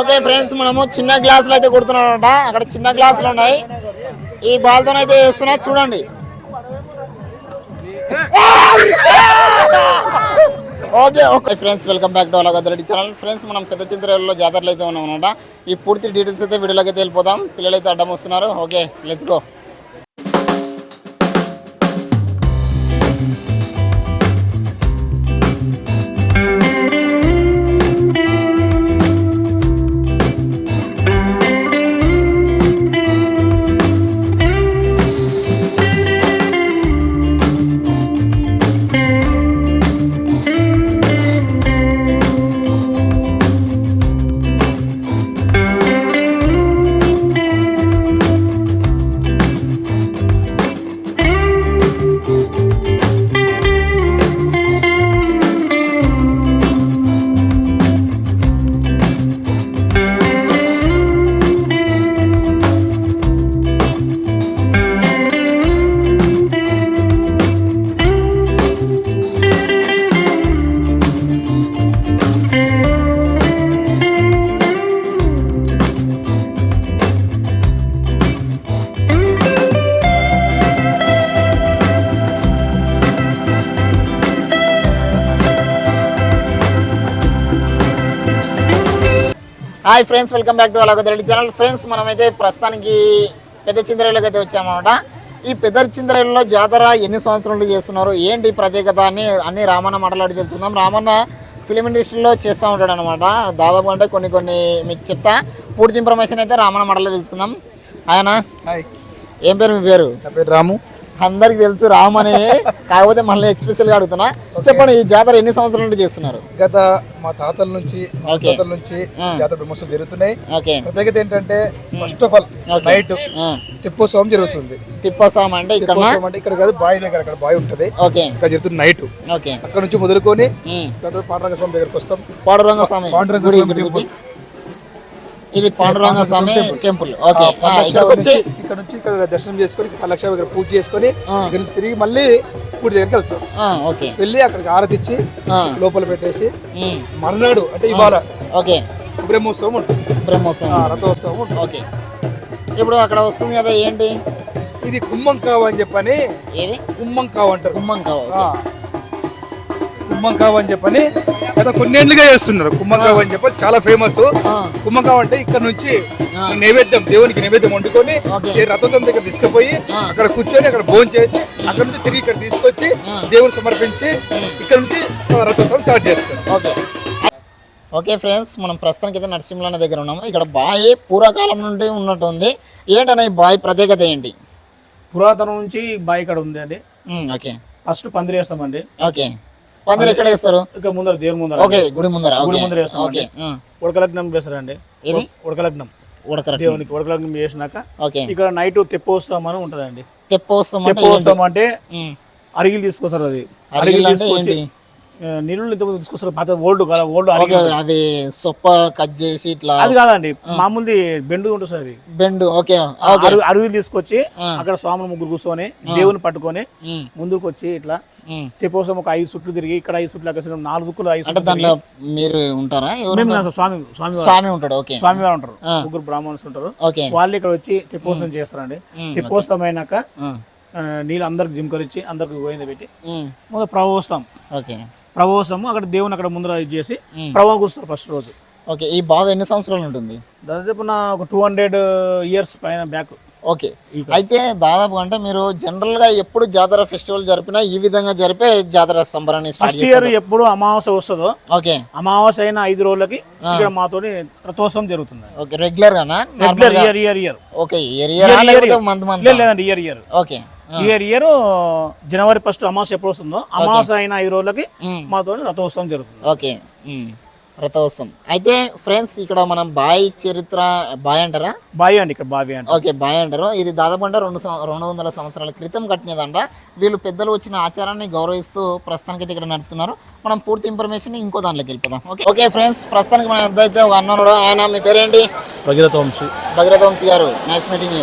Okay friends మనము చిన్న గ్లాసులు అయితే కొడుతున్నామంట. అక్కడ చిన్న గ్లాసులు ఉన్నాయి. ఈ బాల్తో అయితే వేస్తున్నా చూడండి. Okay okay. Friends welcome back to అలాగద్రెడ్డి channel. Friends మనం పెద్ద చింతరేళ్ళలో జాతరలు అయితే ఉన్నాం అనమాట ఈ పూర్తి డీటెయిల్స్ అయితే వీడియోలోకి అయితే వెళ్ళిపోదాం. పిల్లలు అయితే అడ్డం వస్తున్నారు. Okay let's go hi friends welcome back to అలాగద్రెడ్డి channel friends మనమైతే ప్రస్తుతానికి పెద్ద చింతరేళ్ళకి అయితే వచ్చామన్నమాట. ఈ పెద్ద చింతరేళ్ళలో జాతర ఎన్ని సంవత్సరాలు చేస్తున్నారు? ఏంటి ప్రత్యేకత అని అన్ని రామన్న మాట్లాడి తెలుసుకుందాం. రామన్న ఫిలిం ఇండస్ట్రీలో చేస్తూ ఉంటాడు అనమాట దాదాపు అంటే కొన్ని కొన్ని మీకు చెప్తా. పూర్తి ఇన్ఫర్మేషన్ అయితే రామన్న మాటలో తెలుసుకుందాం. ఆయన? హాయ్ ఏం పేరు మీ పేరు? నా పేరు రాము. అందరికి తెలుసు రామ్ అని. కాకపోతే మళ్ళీ ఎక్స్పెషల్గా అడుగుతున్నా. చెప్పండి ఈ జాతర ఎన్ని సంవత్సరాల నుండి చేస్తున్నారు? గత మా తాతల నుంచి మా. తాతల నుంచి. జాతర బ్రహ్మోత్సవం జరుగుతున్నాయి. ప్రత్యేకత ఏంటంటే ఫస్ట్ ఆఫ్ ఆల్. నైట్. తెప్పోత్సవం జరుగుతుంది. తిప్పసాం అంటే ఇక్కడ తెప్పోత్సవం అంటే ఇక్కడ కాదు బావి దగ్గర అక్కడ బావి ఉంటది. ఇక్కడ జరుగుతుంది నైట్ అక్కడ నుంచి మొదలుకొని. తర్వాత పాండరంగ స్వామి దగ్గరకు వస్తాం. పాండురంగ స్వామి. పాండురంగ స్వామి. ఇది పాండురంగ స్వామి టెంపుల్. ఓకే. ఇక్కడ నుంచి ఇక్కడ దర్శనం చేసుకొని పల్లక్ష దగ్గర పూజ చేసుకొని. ఇక్కడ నుంచి తిరిగి మళ్ళీ గుడి దగ్గరికి వెళ్తాం. ఓకే. వెళ్ళి అక్కడికి ఆరతిచ్చి లోపల పెట్టేసి మర్నాడు అంటే ఇవాళ ఓకే. బ్రహ్మోత్సవం ఉంటుంది. బ్రహ్మోత్సవం రథోత్సవం ఉంటుంది. ఓకే. ఇప్పుడు అక్కడ వస్తుంది కదా ఏంటి? ఇది కుమ్మం కావు అని చెప్పని ఏది? కుమ్మం కావు అంటారు. కుమ్మం కావు ఆ. కుమ్మం కావు అని చెప్పని గత కొన్నేళ్ళుగా చేస్తున్నారు. కుమ్మం కావు అని చెప్పని చాలా ఫేమస్ ఆ, కుమ్మం కావు అంటే ఇక్కడ నుంచి. నైవేద్యం దేవునికి నైవేద్యం వండుకొని రథోత్సవం దగ్గర తీసుకుపోయి. అక్కడ కూర్చొని అక్కడ భోజనం చేసి అక్కడ నుంచి తిరిగి ఇక్కడ తీసుకొచ్చి. దేవుని సమర్పించి ఇక్కడ నుంచి రథోత్సవం స్టార్ట్ చేస్తారు. ఓకే. ఓకే ఫ్రెండ్స్ మనం ప్రస్తుతానికి అయితే నరసింహలాన దగ్గర ఉన్నాము. ఇక్కడ బావి పూర్వకాలం నుండి ఉన్నట్టు ఉంది ఏంటనే బావి ప్రత్యేకత ఏంటి? పురాతనం నుంచి బావి ఇక్కడ ఉంది అండి. ఓకే. ఫస్ట్ పందిరి వేస్తామండి ఓకే. పందిరి ఎక్కడ వేస్తారు? ఇక ముందర దేవుని ముందర. ఓకే గుడి ముందర. గుడి ముందర వేస్తాం ఓకే ఆ, ఉడకలగ్నం వేస్తారండి. ఇది ఉడకలగ్నం. ఉడకర దేవునికి ఉడకలగ్నం చేసినాక ఓకే. ఇక్కడ నైట్ తెప్పోస్తామని ఉంటదండి. తెప్పోస్తాం? తెప్పోస్తాం అంటే అరిగిలు తీసుకొస్తారు అది. అరిగిల్ తీసుకొచ్చి నీళ్ళు ఇంతకుముందు తీసుకొస్తారు. పాత ఓల్డ్ కదా ఓల్డ్ అవి సొప్ప కట్ చేసి ఇట్లా అది కాదండి మామూలుది బెండు ఉంటుంది సార్ అది. బెండు ఓకే అరువులు తీసుకొచ్చి. అక్కడ స్వాములు ముగ్గురు కూర్చొని దేవుని పట్టుకొని ముందుకు వచ్చి ఇట్లా ఉమ్. తెప్పోసం ఒక ఐదు సుట్లు తిరిగి ఇక్కడ ఐదు సుట్లు అక్కడ నాలుగు దుక్కులు ఐదు అంటే దాంట్లో మీరు ఉంటారా? స్వామి స్వామి స్వామి ఉంటాడు ఓకే. స్వామి వారు ఉంటారు. ముగ్గురు బ్రాహ్మణులు ఉంటారు. వాళ్ళు ఇక్కడ వచ్చి తెప్పోత్సవం చేస్తారండి. తెప్పోత్సవం అయినాక నీళ్ళు అందరికి జింకరిచ్చి అందరికి గోయింద పెట్టి ముందు ప్రభోస్తాం ఓకే. ప్రభోస్తాము అక్కడ దేవుని అక్కడ ముందర ఇది చేసి. ప్రభావ కూస్తారు ఫస్ట్ రోజు. ఓకే ఈ బావి ఎన్ని సంవత్సరాలు ఉంటుంది? దాదాపు నా ఒక టూ హండ్రెడ్ ఇయర్స్ పైన బ్యాక్ ఓకే అయితే దాదాపు అంటే మీరు జనరల్గా ఎప్పుడు జాతర ఫెస్టివల్ జరిపినా ఈ విధంగా జరిపే జాతర సంబరాన్ని ఫస్ట్ ఇయర్ ఎప్పుడు అమావాస్య వస్తుందో ఓకే. అమావాస్య అయిన ఐదు రోజులకి ఇక్కడ మాతోని రథోత్సవం జరుగుతుంది. ఓకే రెగ్యులర్ గానా? Regular year year year okay year year లేదండి year year okay. Year year జనవరి ఫస్ట్ అమావాస్య ఎప్పుడు వస్తుందో అమావాస్య అయిన ఐదు రోజులకి మాతోని రథోత్సవం జరుగుతుంది. Okay um. రథోత్సవం. అయితే ఫ్రెండ్స్ ఇక్కడ మనం బాయ్ చరిత్ర బాయ్ అంటారా? బావి అండి ఇక్కడ బావి అంటే ఓకే బాయ్ అంటారు. ఇది దాదాపు అంటే రెండు రెండు వందల సంవత్సరాల క్రితం కట్టినదంట. వీళ్ళు పెద్దలు వచ్చిన ఆచారాన్ని గౌరవిస్తూ ప్రస్తుతానికి అయితే ఇక్కడ నడుపుతున్నారు. మనం పూర్తి ఇన్ఫర్మేషన్ ఇంకో దాంట్లోకి వెళ్ళిపోదాం. ఓకే? ఓకే ఫ్రెండ్స్ ప్రస్తుతానికి మన అయితే ఒక అన్న ఉన్నాడు ఆయన మీ పేరేంటి? భగీరథ వంశీ భగీరథ వంశీ గారు నైస్ మీటింగ్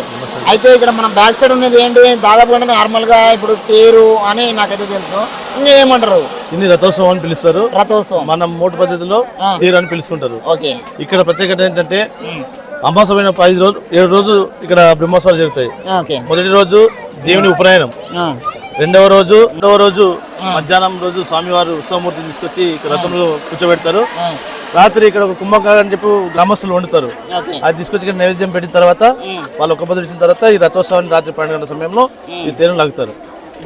అయితే ఇక్కడ మనం బ్యాక్ సైడ్ ఉన్నది ఏంటి? దాదాపు అంటే నార్మల్గా ఇప్పుడు తేరు అని నాకైతే తెలుసు. ఇంకా ఏమంటారు ఇన్ని రథోత్సవం అని పిలుస్తారు. రథోత్సవం. మనం మూడు పద్ధతిలో. తీరు అని పిలుచుకుంటారు ఓకే. ఇక్కడ ప్రత్యేకత ఏంటంటే. అమాసమైన ఐదు రోజు ఏడు రోజు ఇక్కడ బ్రహ్మోత్సవాలు జరుగుతాయి. మొదటి రోజు దేవుని ఉపనయనం. రెండవ రోజు రెండవ రోజు మధ్యాహ్నం రోజు స్వామివారు ఉత్సవమూర్తిని తీసుకొచ్చి ఇక్కడ రథంలో కూర్చోబెడతారు. రాత్రి ఇక్కడ ఒక కుంభకారం అని చెప్పి గ్రామస్తులు వండుతారు. అది తీసుకొచ్చి ఇక్కడ నైవేద్యం పెట్టిన తర్వాత వాళ్ళు ఒక పొద్దు ఇచ్చిన తర్వాత ఈ రథోత్సవాన్ని రాత్రి పన్నెండు గంటల సమయంలో ఈ తేరును లాగుతారు.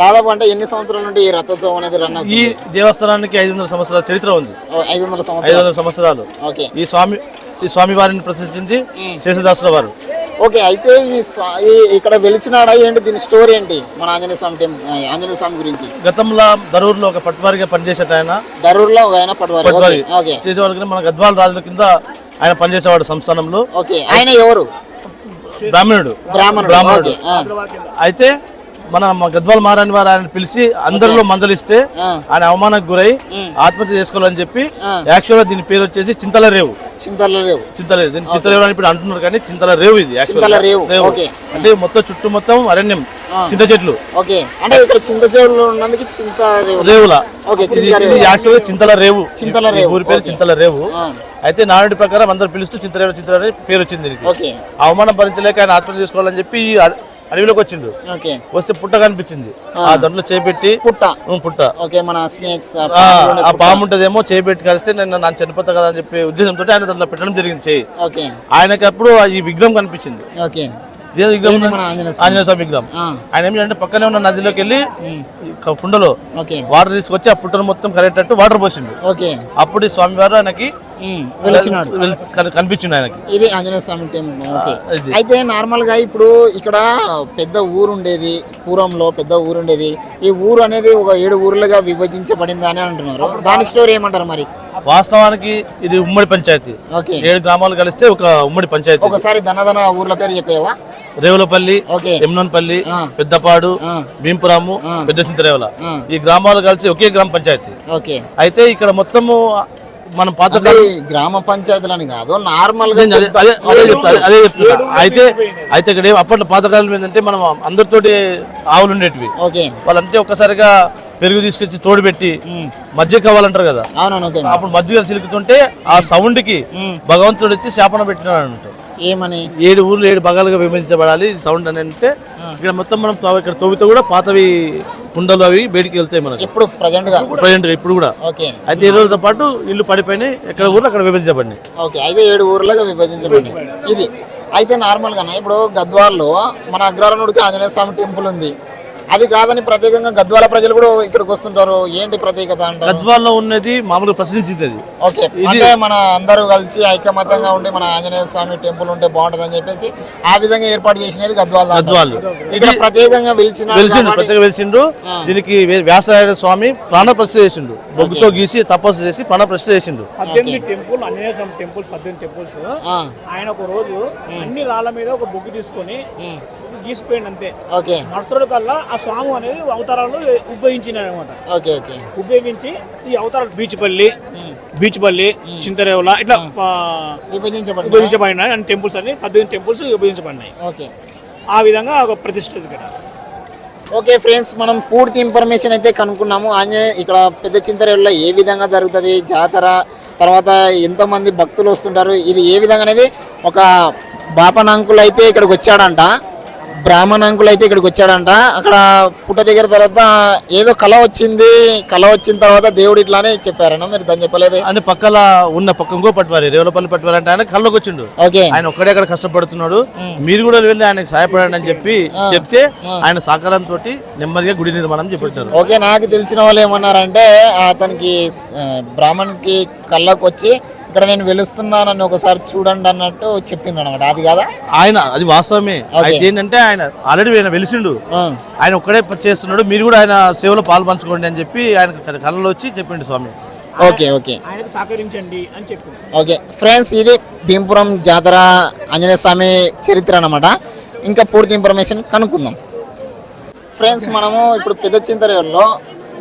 దాదాపు అంటే ఎన్ని సంవత్సరాల నుండి ఈ రథోత్సవం అనేది రన్ ఈ దేవస్థానానికి ఐదు వందల సంవత్సరాల చరిత్ర ఉంది. ఐదు వందల ఐదు సంవత్సరాలు వందల సంవత్సరాలు. ఓకే. ఈ స్వామి ఈ స్వామి వారిని ప్రతిష్ఠించి శేషదాసుల వారు. ఓకే అయితే ఈ ఇక్కడ వెలిచినాడా ఏంటి? దీని స్టోరీ ఏంటి? మన ఆంజనేయ స్వామి ఆంజనేయ స్వామి గురించి. గతంలో దరూరులో ఒక పట్టువారిగా పనిచేసేట ఆయన. దరూర్లో ఒక ఆయన ఓకే చేసేవాళ్ళకి మన గద్వాల రాజుల కింద ఆయన పనిచేసేవాడు సంస్థానంలో. ఓకే ఆయన ఎవరు? బ్రాహ్మణుడు. బ్రాహ్మణుడు. అయితే మన గద్వాల మహారాణి వారు ఆయన పిలిచి అందరిలో మందలిస్తే ఆయన అవమానకు గురై. ఆత్మహత్య చేసుకోవాలని చెప్పి. యాక్చువల్గా దీని పేరు వచ్చేసి చింతల రేవు చింతల లేవు చింతలేవు దీన్ని చింతలేవు అని ఇప్పుడు అంటున్నారు కానీ చింతల రేవు ఇది. చింతల రేవు, రేవు. అంటే మొత్తం చుట్టూ మొత్తం అరణ్యం. చింత చెట్లు. ఓకే. అంటే ఇక్కడ చింత చెవులు ఉన్నందుకు చింత రేవు రేవుల. ఓకే రేవు యాక్చువల్ చింతల రేవు చింతల రేవు, ఊరి పేరు. చింతల రేవు అయితే నానుడి ప్రకారం అందరు పిలుస్తూ చింతరేవు చింతల రేవు పేరు వచ్చింది దీనికి. అవమానం భరించలేక ఆయన ఆత్మహత్య చేసుకోవాలని చెప్పి అడవిలోకి వచ్చిండు. ఓకే. వస్తే పుట్ట కనిపించింది. ఆ. దాంట్లో చేపెట్టి పుట్ట. పుట్ట. ఓకే మన స్నేక్స్ ఆ, పాము ఉంటదేమో చేపెట్టి కలిస్తే నేను నన్ను చనిపోతా కదా అని చెప్పి ఉద్దేశంతో ఆయన దాంట్లో పెట్టడం జరిగింది చేయి. ఓకే. ఆయనకి అప్పుడు ఈ విగ్రహం కనిపించింది. ఆంజనేయ స్వామి? విగ్రహం. ఆయన ఏమిటంటే పక్కనే ఉన్న నదిలోకి వెళ్ళి కుండలో ఓకే. వాటర్ తీసుకొచ్చి ఆ పుట్టను మొత్తం కరెక్టట్టు వాటర్ పోసిండు. ఓకే. అప్పుడు ఈ స్వామివారు ఆయనకి ఆయనకి. ఇది ఆంజనేయ స్వామి టెంపుల్ ఓకే. అయితే నార్మల్గా ఇప్పుడు ఇక్కడ పెద్ద ఊరు ఉండేది పూర్వంలో పెద్ద ఊరు ఉండేది. ఈ ఊరు అనేది ఒక ఏడు ఊర్లుగా విభజించబడింది అని అంటున్నారు. దాని స్టోరీ ఏమంటారు మరి? వాస్తవానికి ఇది ఉమ్మడి పంచాయతీ. ఓకే. ఏడు గ్రామాలు కలిస్తే ఒక ఉమ్మడి పంచాయతీ. ఒకసారి ధనధన ఊర్ల పేరు చెప్పేవా? రేవులపల్లి ఓకే. ఎమ్నోన్పల్లి. పెద్దపాడు భీంపురాము. పెద్ద సింతరేవల ఈ గ్రామాలు కలిసి ఒకే గ్రామ పంచాయతీ. ఓకే. అయితే ఇక్కడ మొత్తము మనం పాత గ్రామ పంచాయతీలని కాదు నార్మల్గా అదే- అదే చెప్తున్నా. అయితే అయితే ఇక్కడ అప్పట్లో పాతకాలం ఏంటంటే మనం అందరితోటి ఆవులు ఉండేటివి. ఓకే. వాళ్ళంటే ఒక్కసారిగా పెరుగు తీసుకొచ్చి తోడు పెట్టి మధ్య కావాలంటారు కదా. అప్పుడు మధ్య చిలుకుతుంటే ఆ సౌండ్కి భగవంతుడు వచ్చి శాపన పెట్టినాడు అంటారు ఏమని? ఏడు ఊర్లు ఏడు భాగాలుగా విభజించబడాలి. సౌండ్ అని అంటే ఇక్కడ మొత్తం మనం ఇక్కడ తవ్వితే కూడా పాతవి కుండలు అవి బయటికి వెళ్తాయి మనకి. ఇప్పుడు ప్రజెంట్గా? ప్రజెంట్ ఇప్పుడు కూడా. ఓకే. అయితే ఈ రోజుతో పాటు ఇల్లు పడిపోయినాయి. ఎక్కడ ఊర్లు అక్కడ విభజించబడినాయి. ఓకే అయితే ఏడు ఊర్లుగా విభజించబడింది ఇది. అయితే నార్మల్ గానే ఇప్పుడు గద్వాల్లో మన అగ్రహారనుడికి ఆంజనేయ స్వామి టెంపుల్ ఉంది. అది కాదని ప్రత్యేకంగా గద్వాల ప్రజలు కూడా ఇక్కడికి వస్తుంటారు. ఏంటి ప్రత్యేకత అంటారు? గద్వాల్లో ఉన్నది మామూలుగా ప్రశ్నించింది అది. ఓకే. అంటే మన అందరూ కలిసి ఐకమత్యంగా ఉండి మన ఆంజనేయ స్వామి టెంపుల్ ఉంటే బాగుంటది అని చెప్పేసి ఆ విధంగా ఏర్పాటు చేసినది గద్వాల గద్వాలు. ఇక్కడ ప్రత్యేకంగా పిలిచిన వెలిసిండు దీనికి వే- వ్యాసరాయ స్వామి ప్రాణ ప్రతిష్ఠ చేసిండు. బొగ్గుతో గీసి తపస్సు చేసి ప్రాణ ప్రతిష్ఠ చేసిండు. పద్దెనిమిది టెంపుల్ ఆంజనేయ స్వామి టెంపుల్స్ పద్దెనిమిది టెంపుల్స్. ఆయన ఒక రోజు అన్ని రాళ్ళ మీద ఒక బొగ్గు తీసుకొని ఉమ్, గీసిపోయింది అంతే ఓకే. కల్లా ఆ స్వామి అనేది అవతారాలు ఉపయోగించినాడు అనమాట ఓకే ఓకే. ఉపయోగించి ఈ అవతారాలు బీచ్పల్లి బీచ్పల్లి చింతరేవుల ఇట్లా విభజించబడినాయి అన్ని టెంపుల్స్ అన్ని పద్దెనిమిది టెంపుల్స్ విభజించబడినాయి ఓకే. ఆ విధంగా ఒక ప్రతిష్ఠ ఉంది ఇక్కడ. ఓకే ఫ్రెండ్స్ మనం పూర్తి ఇన్ఫర్మేషన్ అయితే కనుక్కున్నాము. ఆంజనేయ ఇక్కడ పెద్ద చింతరేళ్ళలో ఏ విధంగా జరుగుతుంది జాతర తర్వాత ఎంతోమంది భక్తులు వస్తుంటారు ఇది ఏ విధంగా అనేది ఒక బాపనాంకులు అయితే ఇక్కడికి వచ్చాడంట. బ్రాహ్మణాంకులు అయితే ఇక్కడికి వచ్చాడంట. అక్కడ పుట్ట దగ్గర తర్వాత ఏదో కళ వచ్చింది. కళ వచ్చిన తర్వాత దేవుడు ఇట్లానే చెప్పారన్న మీరు దాన్ని చెప్పలేదు? అని పక్కల ఉన్న పక్క ఇంకో పట్టువారి రేవులపల్లి పట్టువారి అంటే ఆయన కళ్ళకి వచ్చిండు. ఓకే. ఆయన ఒక్కడే అక్కడ కష్టపడుతున్నాడు. మీరు కూడా వెళ్ళి ఆయనకు సహాయపడండి అని చెప్పి చెప్తే ఆయన సహకారంతో నెమ్మదిగా గుడి నిర్మాణం చేపట్టారు. ఓకే నాకు తెలిసిన వాళ్ళు ఏమన్నారంటే అతనికి బ్రాహ్మణ్కి కళ్ళకు వచ్చి ఇక్కడ నేను వెలుస్తున్నానని ఒకసారి చూడండి అన్నట్టు చెప్పిండు అనమాట అది కదా? ఆయన అది వాస్తవమే. అయితే ఏంటంటే ఆయన ఆల్రెడీ ఆయన వెలిసిండు. ఆ, ఆయన ఒక్కడే చేస్తున్నాడు. మీరు కూడా ఆయన సేవలో పాలు పంచుకోండి అని చెప్పి ఆయన కళ్ళలో వచ్చి చెప్పిండు స్వామి. Okay okay. ఆయనకు సహకరించండి అని చెప్పింది ఓకే. ఫ్రెండ్స్ ఇది భీంపురం జాతర ఆంజనేయ స్వామి చరిత్ర అన్నమాట. ఇంకా పూర్తి ఇన్ఫర్మేషన్ కనుక్కుందాం. ఫ్రెండ్స్ మనము ఇప్పుడు పెద్ద చింతరేవుల్లో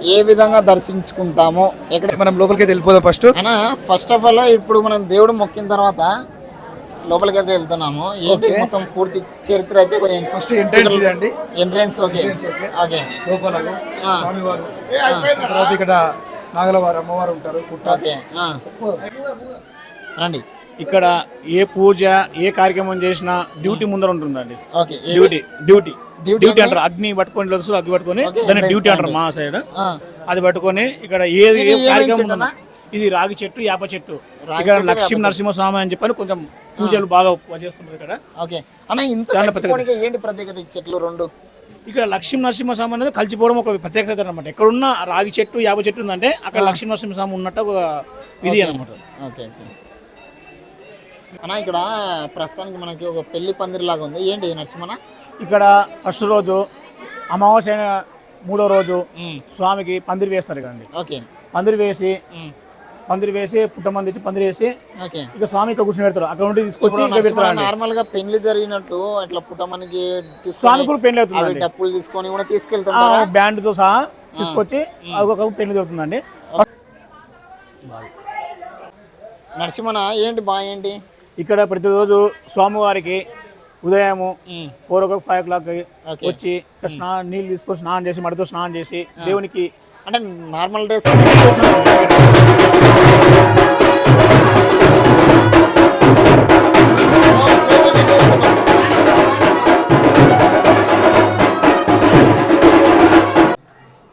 ఏ విధంగా దర్శించుకుంటాము ఎక్కడ మనం లోపలికి వెళ్ళిపోదాం ఫస్ట్ అన్న ఫస్ట్ ఆఫ్ ఆల్ ఇప్పుడు మనం దేవుడు మొక్కిన తర్వాత లోపలికి అయితే వెళ్తున్నాము. ఏంటి మొత్తం పూర్తి చరిత్ర అయితే కొంచెం ఫస్ట్ ఎంట్రన్స్ ఇదండి. Entrance okay okay. ఓకే లోపల ఆ. స్వామివారు. తర్వాత ఇక్కడ నాగలవారు అమ్మవారు ఉంటారు. రండి. ఇక్కడ ఏ పూజ ఏ కార్యక్రమం చేసినా డ్యూటీ ముందర ఉంటుందండి? Duty duty. డ్యూటీ డ్యూటీ అంటే? అంటారు. అగ్ని పట్టుకొని తెలుసు అగ్ని పట్టుకొని దాన్ని డ్యూటీ అంటారు. మా సైడ్. అది పట్టుకొని ఇక్కడ ఏది ఇది ఏ కార్యక్రమం? ఉందన్నా, ఇది రాగి చెట్టు యాప చెట్టు. రాగి ఇక్కడ లక్ష్మీ నరసింహస్వామి అని చెప్పని కొంచెం పూజలు బాగా చేస్తుంటారు ఇక్కడ. ఓకే. అన్న ఇంత చాలా కలిసిపోవడానికి ఏంటి ప్రత్యేకత ఈ చెట్లు రెండు? ఇక్కడ లక్ష్మీ నరసింహస్వామి అనేది కలిసిపోవడం ఒక ప్రత్యేకత అనమాట ఎక్కడున్న రాగి చెట్టు యాప చెట్టు ఉందంటే అక్కడ లక్ష్మీ నరసింహస్వామి ఉన్నట్టు ఒక విధి అనమాట ఓకే. అన్న ఇక్కడ ప్రస్తుతానికి మనకి ఒక పెళ్ళి పందిరి లాగా ఉంది. ఏంటి నరసింహన? ఇక్కడ ఫస్ట్ రోజు అమావాస్య మూడో రోజు స్వామికి పందిరి వేస్తారు కదండి. ఓకే. పందిరి వేసి. పందిరి వేసి పుట్టమంది ఇచ్చి పందిరి వేసి ఇక స్వామి ఇక్కడ కూర్చొని పెడతారు. అక్కడ నుండి తీసుకొచ్చి ఇక్కడ పెడతారు నార్మల్గా పెళ్ళి జరిగినట్టు ఇట్లా పుట్టమనికి స్వామి కూడా పెళ్ళి అవి అవుతుందండి డప్పులు తీసుకొని కూడా తీసుకెళ్తుంటారా? బ్యాండ్తో సహా తీసుకొచ్చి అది ఒక పెళ్ళి జరుగుతుందండి. నరసింహన ఏంటి బా ఏంటి? ఇక్కడ ప్రతిరోజు స్వామివారికి ఉదయము. Four o'clock five o'clock. వచ్చి ఇక్కడ స్నానం నీళ్ళు తీసుకొని స్నానం చేసి మడితో స్నానం చేసి దేవునికి అంటే నార్మల్ డేస్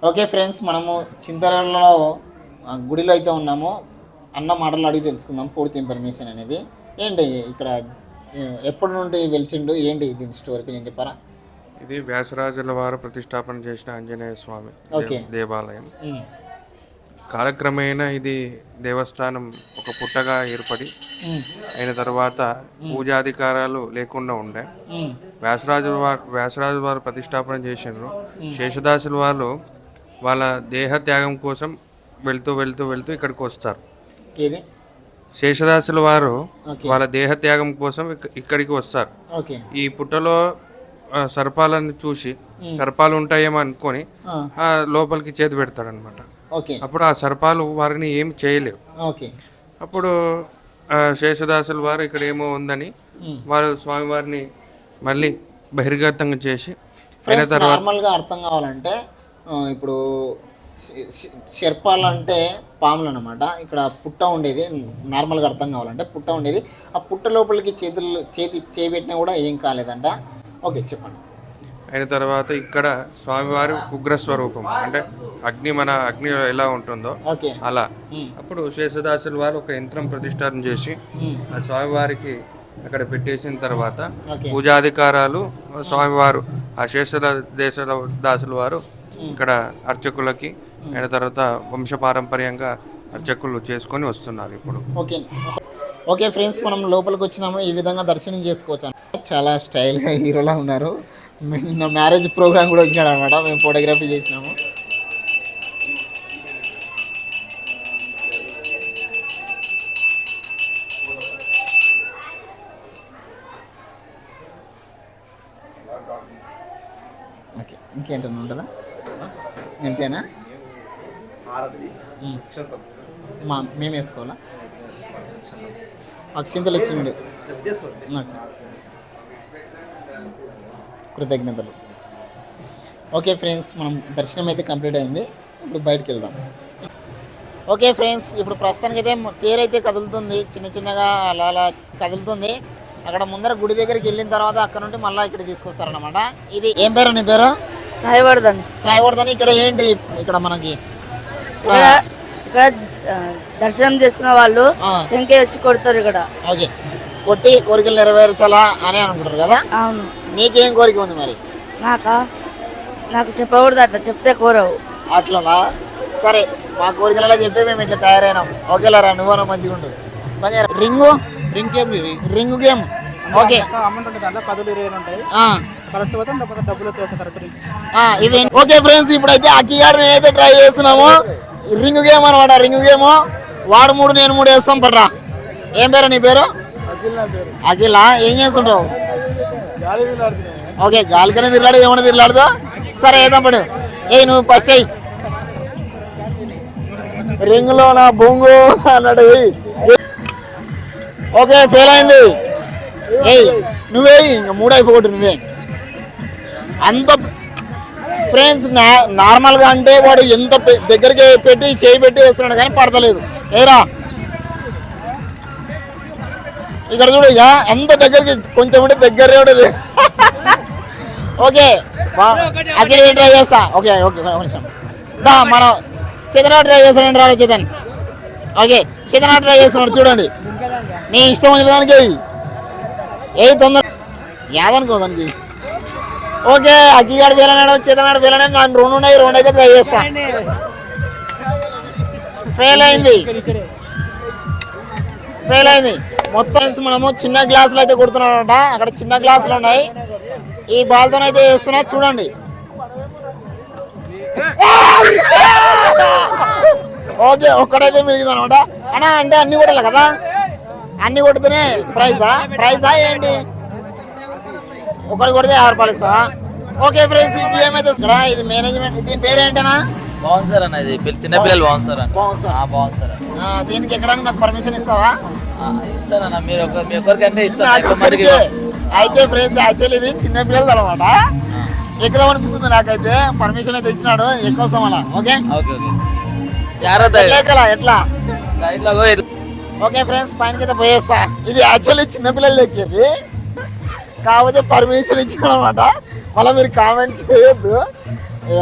ఓకే ఫ్రెండ్స్ మనము చింతలలో గుడిలో అయితే ఉన్నాము అన్న మాటలు అడిగి తెలుసుకుందాం పూర్తి ఇన్ఫర్మేషన్ అనేది ఏంటి ఇక్కడ ఎప్పటి నుండి వెలిచిండు ఏంటి దీని స్టోరీకి నేను చెప్పారా? ఇది వ్యాసరాజుల వారు ప్రతిష్టాపన చేసిన ఆంజనేయ స్వామి. దేవాలయం. కాలక్రమేణా ఇది దేవస్థానం ఒక పుట్టగా ఏర్పడి అయిన తర్వాత పూజాధికారాలు లేకుండా ఉండే. వ్యాసరాజు వారు వ్యాసరాజు వారు ప్రతిష్టాపన చేసినారు శేషదాసుల వాళ్ళు వాళ్ళ దేహ త్యాగం కోసం వెళ్తూ వెళ్తూ వెళ్తూ ఇక్కడికి వస్తారు. శేషదాసుల వారు. వాళ్ళ దేహ త్యాగం కోసం ఇక్క- ఇక్కడికి వస్తారు. ఓకే. ఈ పుట్టలో సర్పాలను చూసి సర్పాలు ఉంటాయేమో అనుకొని ఆ, లోపలికి చేతి పెడతాడనమాట ఓకే. అప్పుడు ఆ సర్పాలు వారిని ఏం చేయలేవు. ఓకే. అప్పుడు శేషదాసుల వారు ఇక్కడ ఏమో ఉందని. వారు స్వామివారిని మళ్ళీ బహిర్గతంగా చేసి అయిన తర్వాత నార్మల్గా అర్థం కావాలంటే ఇప్పుడు శర్పాలు అంటే పాములు అనమాట ఇక్కడ పుట్ట ఉండేది నార్మల్గా అర్థం కావాలంటే పుట్ట ఉండేది. ఆ పుట్ట లోపలికి చేతులు చేతి చేపెట్టినా కూడా ఏం కాలేదంట. ఓకే చెప్పండి. అయిన తర్వాత ఇక్కడ స్వామివారి ఉగ్ర స్వరూపం అంటే అగ్ని మన అగ్ని ఎలా ఉంటుందో ఓకే. అలా. అప్పుడు శేషదాసుల వారు ఒక యంత్రం ప్రతిష్టాపన చేసి. ఆ స్వామివారికి అక్కడ పెట్టేసిన తర్వాత పూజాధికారాలు స్వామివారు ఆ శేష దేశ దాసుల వారు ఇక్కడ అర్చకులకి అయిన తర్వాత వంశపారంపర్యంగా అర్చకులు చేసుకొని వస్తున్నారు ఇప్పుడు. ఓకే. ఓకే ఫ్రెండ్స్ మనం లోపలికి వచ్చినాము. ఈ విధంగా దర్శనం చేసుకోవచ్చు చాలా స్టైల్గా హీరోలా ఉన్నారు. నిన్న మ్యారేజ్ ప్రోగ్రామ్ కూడా వచ్చినాడు అనమాట మేము ఫోటోగ్రఫీ చేసినాము. మా మేము వేసుకోవాలా? అక్షింతలు ఇచ్చిండు. కృతజ్ఞతలు. ఓకే ఫ్రెండ్స్ మనం దర్శనం అయితే కంప్లీట్ అయింది. ఇప్పుడు బయటకు వెళ్దాం. ఓకే ఫ్రెండ్స్ ఇప్పుడు ప్రస్తుతానికి అయితే తేరు అయితే కదులుతుంది. చిన్న చిన్నగా అలా అలా కదులుతుంది. అక్కడ ముందర గుడి దగ్గరికి వెళ్ళిన తర్వాత అక్కడ నుండి మళ్ళీ ఇక్కడ తీసుకొస్తారనమాట ఇది ఏం పేరు నీ పేరు? సాయివర్ధన్. సాయివర్ధన్ ఇక్కడ ఏంటి? ఇక్కడ మనకి ఇక్కడ దర్శనం చేసుకున్న వాళ్ళు టెంకాయ వచ్చి కొడతారు ఇక్కడ. ఓకే. కొట్టి కోరికలు నెరవేర్చాలా అని అనుకుంటారు కదా? అవును. నీకేం కోరిక ఉంది మరి? నాకా? నాకు చెప్పకూడదు అట్లా చెప్తే కోరవు. అట్లనా? సరే మా కోరికలలో చెప్పి మేము ఇట్లా తయారైనాం. ఓకేలారా నువ్వు మంచిగా ఉండు. రింగు? రింగ్ గేమ్ ఇది. Ring game. ఓకే. అమౌంట్ ఉంటుంది దాంట్లో పదులు ఇరవై ఉంటాయి. ఆ, కరెక్ట్ పోతే డబ్బులు డబ్బులు వచ్చేస్తాయి కరెక్ట్ ఆ, ఇవి ఓకే ఫ్రెండ్స్ ఇప్పుడైతే అక్కి గారు నేనైతే ట్రై చేస్తున్నాము. రింగు గేమ్ అనమాట రింగు గేమ్. వాడు మూడు నేను మూడు వేస్తాం పట్రా. ఏం పేరు నీ పేరు? అఖిల ఏం చేస్తుంటావు? ఓకే గాలికనే తిరలాడు ఏమన్నా తిరలాడుదో సరే ఏదో పడు. ఏ నువ్వు ఫస్ట్ అయ్యి రింగులో నా బొంగు అన్నాడు. ఓకే ఫెయిల్ అయింది. ఏయ్ నువ్వే ఇంకా మూడు అయిపోగొట్టు నువ్వే. అంత ఫ్రెండ్స్ నార్మల్గా అంటే వాడు ఎంత పె- దగ్గరికి పెట్టి చేయి పెట్టి వేస్తున్నాడు కానీ పడతలేదు. ఏరా? ఇక్కడ చూడు ఇక ఎంత దగ్గరికి కొంచెం ఉంటే దగ్గరే ఉండదు ఓకే అక్కడ ట్రై చేస్తా? ఓకే ఓకే ఒక నిమిషం. దా మనం చేతన ట్రై చేస్తానండి రా చేతన్. ఓకే చేతన ట్రై చేస్తున్నాడు చూడండి. నీ ఇష్టం వచ్చిన దానికి ఏ తొందర యాదనుకో దానికి ఓకే అగ్గిగాడు వేలనాడు చేతనాడు వేలనాడు నాకు రెండు ఉన్నాయి రెండు అయితే ట్రై చేస్తా. ఫెయిల్ అయింది. ఫెయిల్ అయింది. మొత్తం మనము చిన్న గ్లాసులు అయితే కొడుతున్నాడట అక్కడ చిన్న గ్లాసులు ఉన్నాయి. ఈ బాల్తో అయితే వేస్తున్నా చూడండి. ఓకే ఒక్కడైతే మిగిలింది అనమాట అన్నా అంటే అన్ని కొట్టాలి కదా? అన్ని కొడితేనే ప్రైజా ప్రైజా ఏంటి? ఒకటి కొడితే రూపాయలు ఇస్తావా? ఓకే ఫ్రెండ్స్ ఇది ఏమైతే ఇక్కడ ఇది మేనేజ్మెంట్ దీని పేరేంటనా బాగుంది సార్ అన్న ఇది. చిన్న పిల్లలు బాగుంది సార్ బాగుంది సార్. బాగుంది దీనికి ఎక్కడానికి నాకు పర్మిషన్ ఇస్తావా? ఆ, ఇస్తారన్న మీరు ఒక మీ ఒక్కరికంటే ఇప్పటికే. అయితే ఫ్రెండ్స్ యాక్చువల్లీ ఇది చిన్న పిల్లలు అనమాట ఎక్కుదాం అనిపిస్తుంది నాకైతే. పర్మిషన్ అయితే ఇచ్చినాడు. ఎక్కువ అలా ఓకే? Okay okay. ఎట్లా. ఓకే ఫ్రెండ్స్ పైన కింద పోయేస్తా. ఇది యాక్చువల్లీ చిన్నపిల్లలు ఎక్కేది. కాకపోతే పర్మిషన్ ఇచ్చానమాట అనమాట మళ్ళీ మీరు కామెంట్ చేయొద్దు.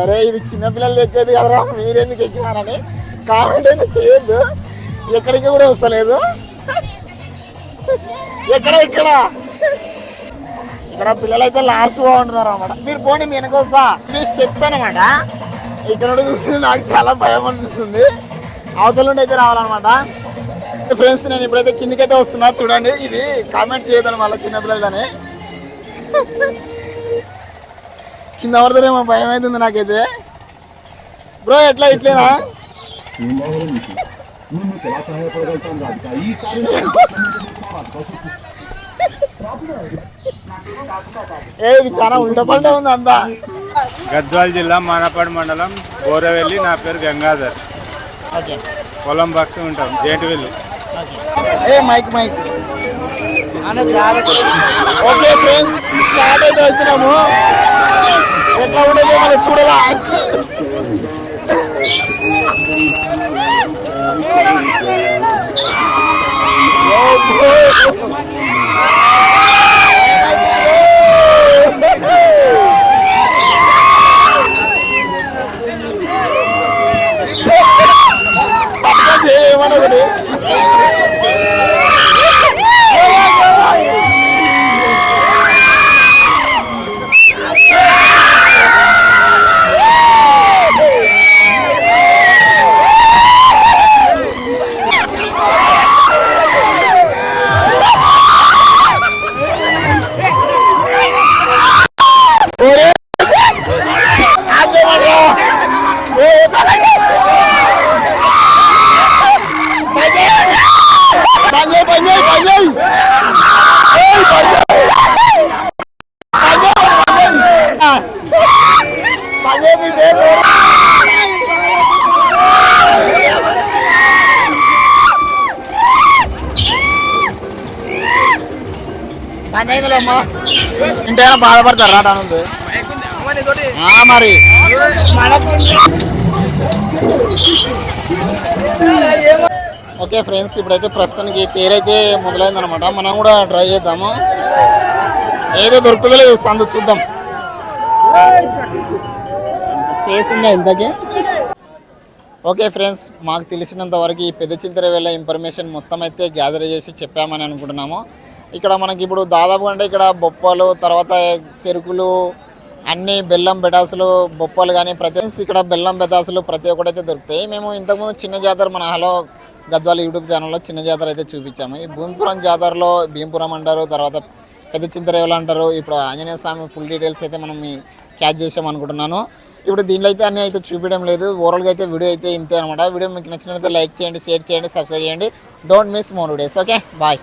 అరే ఇది చిన్నపిల్లలు ఎక్కేది కదరా మీరెందుకు ఎక్కినారని కామెంట్ అయితే చేయొద్దు. ఎక్కడికి కూడా వస్తలేదు. ఎక్కడ ఇక్కడ ఇక్కడ పిల్లలు అయితే లాస్ట్ బాగుంటున్నారు అనమాట మీరు పోండి మీ వెనక వస్తా. మీ స్టెప్స్ అనమాట ఇక్కడ నుండి చూస్తే నాకు చాలా భయం అనిపిస్తుంది. అవతల నుండి అయితే రావాలన్నమాట. ఫ్రెండ్స్ నేను ఇప్పుడైతే కిందికైతే వస్తున్నా. చూడండి ఇది కామెంట్ చేయదని మళ్ళీ చిన్నపిల్లలని. కింద పడతారేమో భయం అవుతుంది నాకైతే. బ్రో ఎట్లా ఇట్లేనా? ఏ ఇది చాలా ఉల్టా పల్టా ఉంది అంతా. గద్వాల జిల్లా మానపాడు మండలం బోరవెల్లి నా పేరు గంగాధర్. పొలం బక్స్ ఉంటాం జేంటివెల్లి. ఏ mic mic. Okay friends start అయితే వెళ్తున్నాము ఎట్లా ఉండేది మనం చూడాలా ఏమన్నా పని అయిందిలేమ్మా ఇంటైనా బాధపడతారా రానుంది ఆ, మరి. ఓకే ఫ్రెండ్స్ ఇప్పుడైతే ప్రస్తుతానికి తేరైతే మొదలైందనమాట మనం కూడా ట్రై చేద్దాము. ఏదో దొరుకుతుందో లేదు సందు చూద్దాం. స్పేస్ ఉందా ఇంతకీ? ఓకే ఫ్రెండ్స్ మాకు తెలిసినంత వరకు ఈ పెద్ద చింతర ఇన్ఫర్మేషన్ మొత్తం అయితే గ్యాదర్ చేసి చెప్పామని అనుకుంటున్నాము. ఇక్కడ మనకి ఇప్పుడు దాదాపు అంటే ఇక్కడ బొప్పలు తర్వాత చెరుకులు అన్ని బెల్లం బెటాసులు బొప్పలు కానీ ప్రతి ఇక్కడ బెల్లం బెటాసులు ప్రతి ఒక్కటి అయితే దొరుకుతాయి. మేము ఇంతకుముందు చిన్న జాతర మన హలో గద్వాల యూట్యూబ్ ఛానల్లో చిన్న జాతర అయితే చూపించాము. ఈ భీమపురం జాతరలో భీమపురం అంటారు తర్వాత పెద్ద చింతరేవులు అంటారు. ఇప్పుడు ఆంజనేయ స్వామి ఫుల్ డీటెయిల్స్ అయితే మనం మీ క్యాచ్ చేసాం అనుకుంటున్నాను. ఇప్పుడు దీనిలో అయితే అన్నీ అయితే చూపించడం లేదు. ఓవరాల్గా అయితే వీడియో అయితే ఇంతే అనమాట. వీడియో మీకు నచ్చినట్లయితే లైక్ చేయండి షేర్ చేయండి సబ్స్క్రైబ్ చేయండి. Don't miss more days okay bye